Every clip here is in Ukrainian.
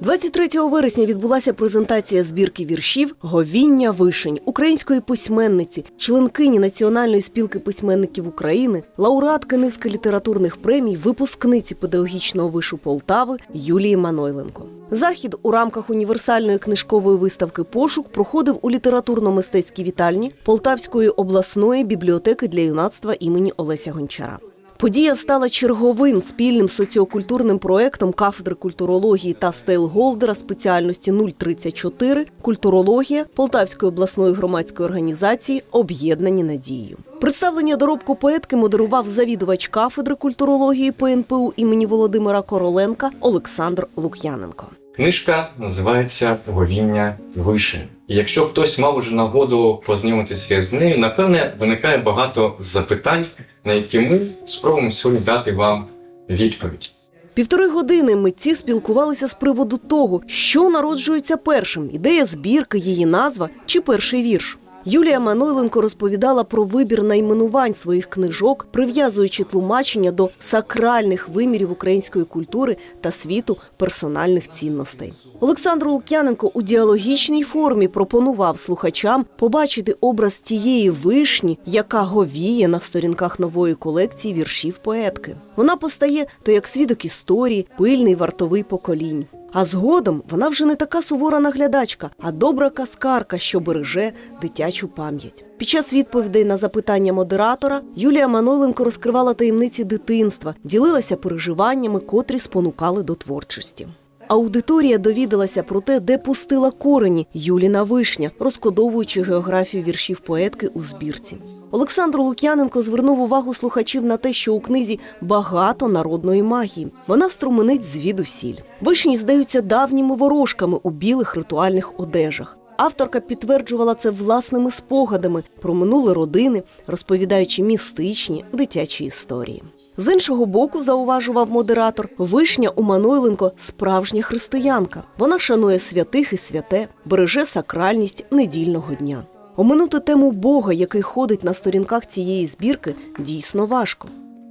23 вересня відбулася презентація збірки віршів Говіння вишень української письменниці, членкині Національної спілки письменників України, лауреатки низки літературних премій, випускниці педагогічного вишу Полтави Юлії Манойленко. Захід у рамках універсальної книжкової виставки Пошук проходив у літературно-мистецькій вітальні Полтавської обласної бібліотеки для юнацтва імені Олеся Гончара. Подія стала черговим спільним соціокультурним проектом кафедри культурології та стейлголдера спеціальності 034 культурологія Полтавської обласної громадської організації Об'єднані надією. Представлення доробку поетки модерував завідувач кафедри культурології ПНПУ імені Володимира Короленка Олександр Лук'яненко. Книжка називається Говіння вишень. І якщо хтось мав уже нагоду познайомитися з нею, напевне, виникає багато запитань, на які ми спробуємо сьогодні дати вам відповідь. Півтори години митці спілкувалися з приводу того, що народжується першим: ідея збірки, її назва чи перший вірш. Юлія Манойленко розповідала про вибір найменувань своїх книжок, прив'язуючи тлумачення до сакральних вимірів української культури та світу персональних цінностей. Олександр Лук'яненко у діалогічній формі пропонував слухачам побачити образ тієї вишні, яка говіє на сторінках нової колекції віршів поетки. Вона постає то як свідок історії, пильний вартовий поколінь. А згодом вона вже не така сувора наглядачка, а добра каскарка, що береже дитячу пам'ять. Під час відповідей на запитання модератора Юлія Маноленко розкривала таємниці дитинства, ділилася переживаннями, котрі спонукали до творчості. Аудиторія довідалася про те, де пустила корені Юліна вишня, розкодовуючи географію віршів поетки у збірці. Олександр Лук'яненко звернув увагу слухачів на те, що у книзі багато народної магії. Вона струменить звідусіль. Вишні здаються давніми ворожками у білих ритуальних одежах. Авторка підтверджувала це власними спогадами про минуле родини, розповідаючи містичні дитячі історії. З іншого боку, зауважував модератор, вишня у Манойленко справжня християнка. Вона шанує святих і святе, береже сакральність недільного дня. Оминути тему Бога, який ходить на сторінках цієї збірки, дійсно важко.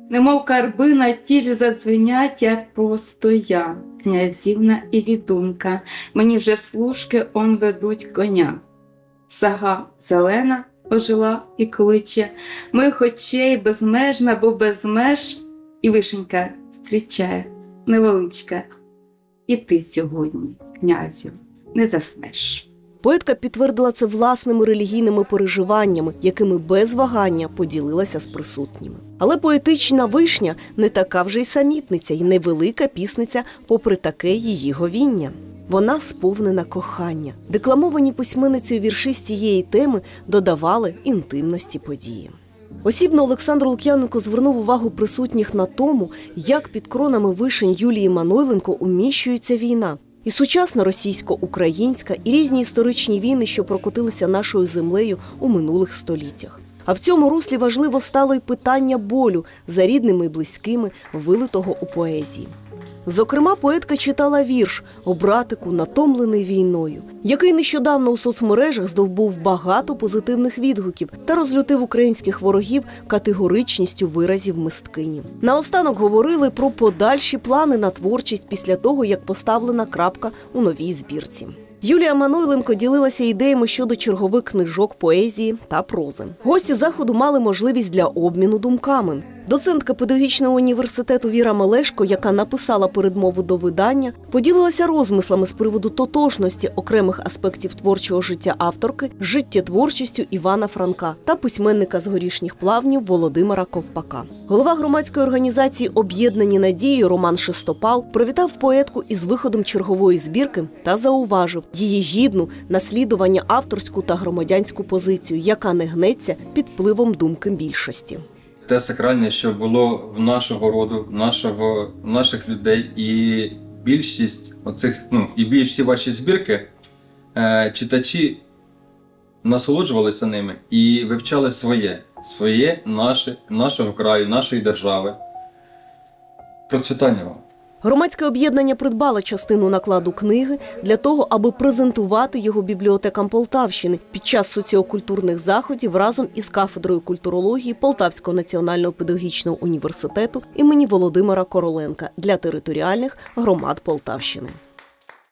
Немов карби на тілі задзвенять, як просто я, князівна і відунка, мені вже служки он ведуть коня. Сага зелена ожила і кличе, моїх очей безмежна, бо без меж, і вишенька зустрічає невеличка. І ти сьогодні, князю, не заснеш. Поетка підтвердила це власними релігійними переживаннями, якими без вагання поділилася з присутніми. Але поетична вишня не така вже й самітниця, і невелика пісниця, попри таке її говіння. Вона сповнена кохання. Декламовані письменницею вірші з цієї теми додавали інтимності події. Осібно Олександр Лук'яненко звернув увагу присутніх на тому, як під кронами вишень Юлії Манойленко уміщується війна. І сучасна російсько-українська, і різні історичні війни, що прокотилися нашою землею у минулих століттях. А в цьому руслі важливо стало й питання болю за рідними і близькими, вилитого у поезії. Зокрема, поетка читала вірш о братику, натомлений війною, який нещодавно у соцмережах здовбув багато позитивних відгуків та розлютив українських ворогів категоричністю виразів мисткині. Наостанок говорили про подальші плани на творчість після того, як поставлена крапка у новій збірці. Юлія Манойленко ділилася ідеями щодо чергових книжок поезії та прози. Гості заходу мали можливість для обміну думками. Доцентка педагогічного університету Віра Мелешко, яка написала передмову до видання, поділилася розмислами з приводу тотожності окремих аспектів творчого життя авторки, життєтворчістю Івана Франка та письменника з горішніх плавнів Володимира Ковпака. Голова громадської організації Об'єднані надією Роман Шестопал привітав поетку із виходом чергової збірки та зауважив її гідну наслідування авторську та громадянську позицію, яка не гнеться під впливом думки більшості. Те сакральне, що було в нашого роду, нашого, наших людей, і більшість оцих, ну і всі ваші збірки, е, читачі насолоджувалися ними і вивчали своє, своє, наше, нашого краю, нашої держави. Процвітання вам! Громадське об'єднання придбало частину накладу книги для того, аби презентувати його бібліотекам Полтавщини під час соціокультурних заходів разом із кафедрою культурології Полтавського національного педагогічного університету імені Володимира Короленка для територіальних громад Полтавщини.